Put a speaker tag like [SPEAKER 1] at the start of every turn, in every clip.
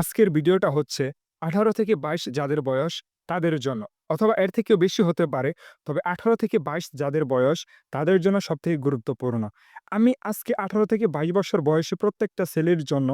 [SPEAKER 1] আজকের ভিডিওটা হচ্ছে ১৮ থেকে ২২ যাদের বয়স তাদের জন্য, অথবা এর থেকেও বেশি হতে পারে। তবে ১৮ থেকে ২২ যাদের বয়স তাদের জন্য সবথেকে গুরুত্বপূর্ণ। আমি আজকে ১৮ থেকে ২২ বছর বয়সে প্রত্যেকটা ছেলের জন্য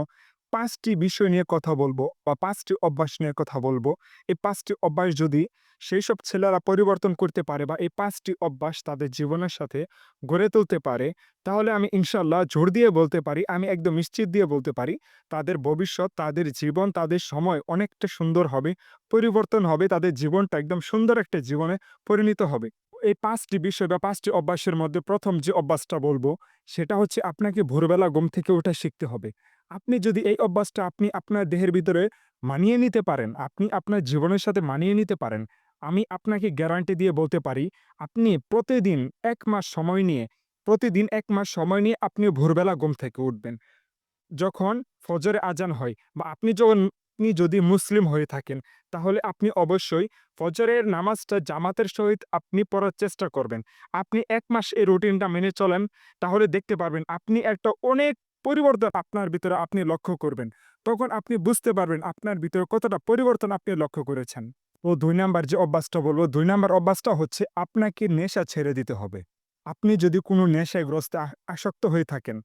[SPEAKER 1] ৫ টি বিষয় নিয়ে কথা বলব বা পাঁচটি অভ্যাস নিয়ে কথা বলব। এই পাঁচটি অভ্যাস যদি সেই সব ছেলেরা পরিবর্তন করতে পারে বা এই পাঁচটি অভ্যাস তাদের জীবনের সাথে গড়ে তুলতে পারে, তাহলে আমি ইনশাল্লাহ জোর দিয়ে বলতে পারি, আমি একদম নিশ্চিত দিয়ে বলতে পারি, তাদের ভবিষ্যৎ, তাদের জীবন, তাদের সময় অনেকটা সুন্দর হবে, পরিবর্তন হবে। তাদের জীবনটা একদম সুন্দর একটা জীবনে পরিণত হবে। এই পাঁচটি বিষয় বা পাঁচটি অভ্যাসের মধ্যে প্রথম যে অভ্যাসটা বলব, সেটা হচ্ছে আপনাকে ভোরবেলা ঘুম থেকে ওঠা শিখতে হবে। আপনি যদি এই অভ্যাসটা আপনি আপনার দেহের ভিতরে মানিয়ে নিতে পারেন, আপনি আপনার জীবনের সাথে মানিয়ে নিতে পারেন, আমি আপনাকে গ্যারান্টি দিয়ে বলতে পারি, আপনি প্রতিদিন এক মাস সময় নিয়ে, প্রতিদিন এক মাস সময় নিয়ে আপনি ভোরবেলা ঘুম থেকে উঠবেন। যখন ফজরে আজান হয় বা আপনি যখন আপনি যদি মুসলিম হয়ে থাকেন, তাহলে আপনি অবশ্যই ফজরের নামাজটা জামাতের সহিত আপনি পড়ার চেষ্টা করবেন। আপনি এক মাস এই রুটিনটা মেনে চলেন, তাহলে দেখতে পারবেন আপনি একটা অনেক পরিবর্তন আপনার ভিতরে আপনি লক্ষ্য করবেন। তখন আপনি বুঝতে পারবেন আপনার ভিতরে কতটা পরিবর্তন আপনি লক্ষ্য করেছেন। ও ২ নাম্বার যে অভ্যাসটা বলব, দুই নাম্বার অভ্যাসটা হচ্ছে আপনাকে নেশা ছেড়ে দিতে হবে। আপনি যদি কোনো নেশাগ্রস্ত আসক্ত হয়ে থাকেন,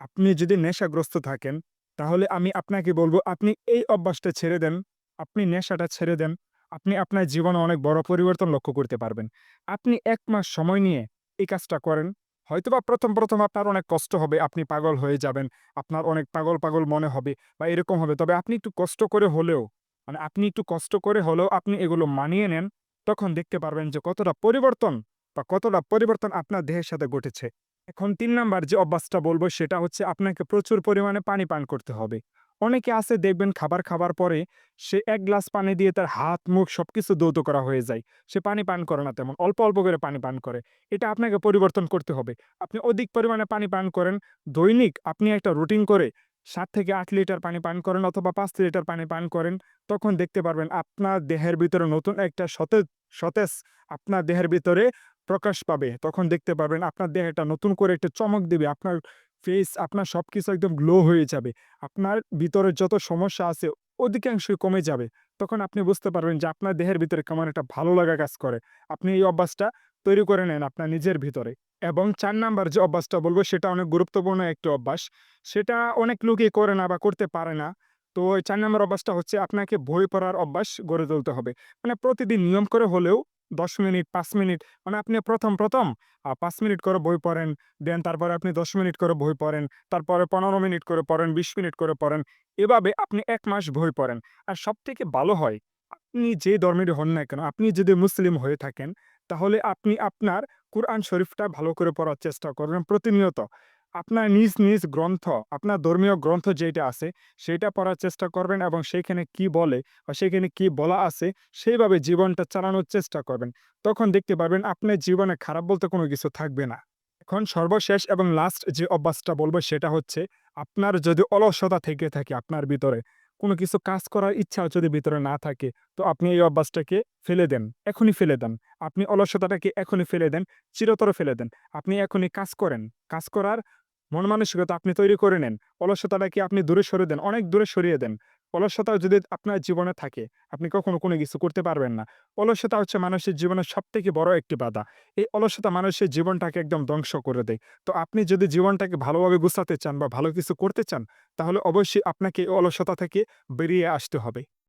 [SPEAKER 1] আপনি যদি নেশাগ্রস্ত থাকেন, তাহলে আমি আপনাকে বলব আপনি এই অভ্যাসটা ছেড়ে দেন, আপনি নেশাটা ছেড়ে দেন। আপনি আপনার জীবনে অনেক বড় পরিবর্তন লক্ষ্য করতে পারবেন। আপনি এক মাস সময় নিয়ে এই কাজটা করেন। হয়তোবা ১ম, ১ম আপনার অনেক কষ্ট হবে, আপনি পাগল হয়ে যাবেন, আপনার অনেক পাগল, পাগল মনে হবে বা এরকম হবে। তবে আপনি একটু কষ্ট করে হলেও, মানে আপনি একটু কষ্ট করে হলেও আপনি এগুলো মানিয়ে নেন, তখন দেখতে পারবেন যে কতটা পরিবর্তন বা কতটা পরিবর্তন আপনার দেহের সাথে ঘটেছে। এখন তিন নাম্বার যে অভ্যাসটা বলব সেটা হচ্ছে আপনাকে প্রচুর পরিমাণে পানি পান করতে হবে। অনেকে আছে দেখবেন খাবার খাবার পরে সে এক গ্লাস পানি দিয়ে তার হাত, মুখ সব কিছু দৌত করা হয়ে যায়। সে পানি পান করে না তেমন, অল্প, অল্প করে পানি পান করে। এটা আপনাকে পরিবর্তন করতে হবে। আপনি অধিক পরিমাণে পানি পান করেন। দৈনিক আপনি একটা রুটিন করে সাত থেকে আট লিটার পানি পান করেন অথবা পাঁচ লিটার পানি পান করেন। তখন দেখতে পারবেন আপনার দেহের ভিতরে নতুন একটা সতেজ সতেজ আপনার দেহের ভিতরে প্রকাশ পাবে। তখন দেখতে পারবেন আপনার দেহটা নতুন করে একটা চমক দিবে। আপনার ফেস, আপনার সবকিছু একদম গ্লো হয়ে যাবে। আপনার ভিতরে যত সমস্যা আছে অধিকাংশই কমে যাবে। তখন আপনি বুঝতে পারবেন যে আপনার দেহের ভিতরে কেমন একটা ভালো লাগা কাজ করে। আপনি এই অভ্যাসটা তৈরি করে নেন আপনার নিজের ভিতরে। এবং চার নাম্বার যে অভ্যাসটা বলব সেটা অনেক গুরুত্বপূর্ণ একটি অভ্যাস। সেটা অনেক লোকই করে না বা করতে পারে না। তো ৪ নাম্বার অভ্যাসটা হচ্ছে আপনাকে বই পড়ার অভ্যাস গড়ে তুলতে হবে। মানে প্রতিদিন নিয়ম করে হলেও ১০ মিনিট, পাঁচ মিনিট মানে আপনি ১ম, ১ম আ ৫ মিনিট করে বই পড়েন, দেন তারপরে আপনি ১০ মিনিট করে বই পড়েন, তারপরে ১৫ মিনিট করে পড়েন, ২০ মিনিট করে পড়েন। এভাবে আপনি এক মাস বই পড়েন। আর সবথেকে ভালো হয়, আপনি যে ধর্মেরই হন না কেন, আপনি যদি মুসলিম হয়ে থাকেন, তাহলে আপনি আপনার কুরআন শরীফটা ভালো করে পড়ার চেষ্টা করবেন প্রতিনিয়ত। আপনার নিজ, নিজ গ্রন্থ, আপনার ধর্মীয় গ্রন্থ যেটা আছে, সেইটা পড়ার চেষ্টা করবেন এবং সেইখানে কি বলে বা সেখানে কি বলা আছে, সেইভাবে জীবনটা চালানোর চেষ্টা করবেন। তখন দেখতে পারবেন আপনার জীবনে খারাপ বলতে কোনো কিছু থাকবে না। এখন সর্বশেষ এবং লাস্ট যে অভ্যাসটা বলব সেটা হচ্ছে, আপনার যদি অলসতা থেকে থাকে আপনার ভিতরে, কোনো কিছু কাজ করার ইচ্ছা যদি ভিতরে না থাকে, তো আপনি এই অভ্যাসটাকে ফেলে দেন। এখনই ফেলে দেন। আপনি অলসতাটাকে এখনই ফেলে দেন, চিরতর ফেলে দেন। আপনি এখনই কাজ করেন। কাজ করার মন মানসিকতা আপনি তৈরি করে নেন। অলসতাটাকে আপনি দূরে সরিয়ে দেন, অনেক দূরে সরিয়ে দেন। অলসতা যদি আপনার জীবনে থাকে, আপনি কখনো কোনো কিছু করতে পারবেন না। অলসতা হচ্ছে মানুষের জীবনের সবথেকে বড় একটি বাধা। এই অলসতা মানুষের জীবনটাকে একদম ধ্বংস করে দেয়। তো আপনি যদি জীবনটাকে ভালোভাবে গুছাতে চান বা ভালো কিছু করতে চান, তাহলে অবশ্যই আপনাকে এই অলসতা থেকে বেরিয়ে আসতে হবে।